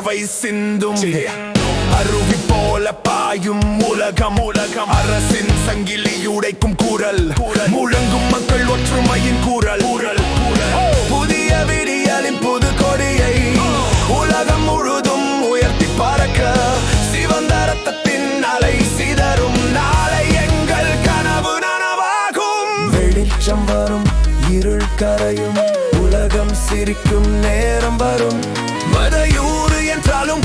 உணர்வை சிந்தும் அருவி போல பாயும் உலகம் உலகம். அரசின் சங்கிலி உடைக்கும் குரல் முழங்கும் மக்கள் ஒற்றுமையின் குரல் குரல் புதிய விடியலின் புது கொடியை உலகம் முழுதும் உயர்த்தி பறக்க. சிவந்த ரத்தத்தின் அலை சிதறும். நாளை எங்கள் கனவு நனவாகும். சிரிக்கும் நேரம் வரும். மதையும் централю